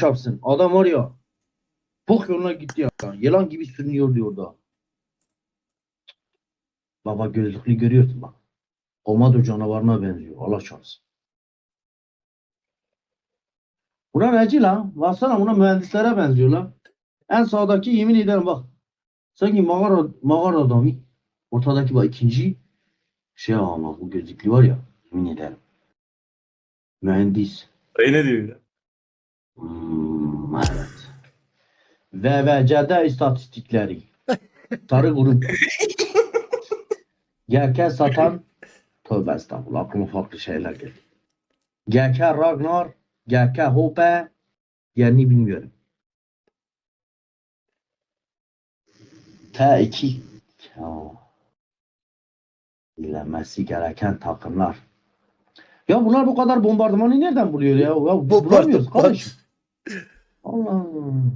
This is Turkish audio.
çarpsın. Adam var ya. Bok yoluna gitti ya. Yılan gibi sürünüyor diyor da. Baba gözlüklü görüyorsun bak. Komado canavarına benziyor. Allah çarpsın. Buna neci lan? Baksana buna mühendislere benziyor lan. En sağdaki yemin ederim bak. Sanki mağara, mağara adamı. Ortadaki bak ikinci şey ama bu gözlüklü var ya. Yemin ederim. Mühendis. Dayı ne diyor ya? Evet. VVC'de istatistikleri. Sarı grup. GK satan tövbe estağfurullah aklıma farklı şeyler geldi. GK Ragnar, GK Hope yerini bilmiyorum. T2 ya. Bilinmesi gereken takımlar. Ya bunlar bu kadar bombardımanı nereden buluyor ya? Ya bulamıyoruz kardeşim. Allah Allah.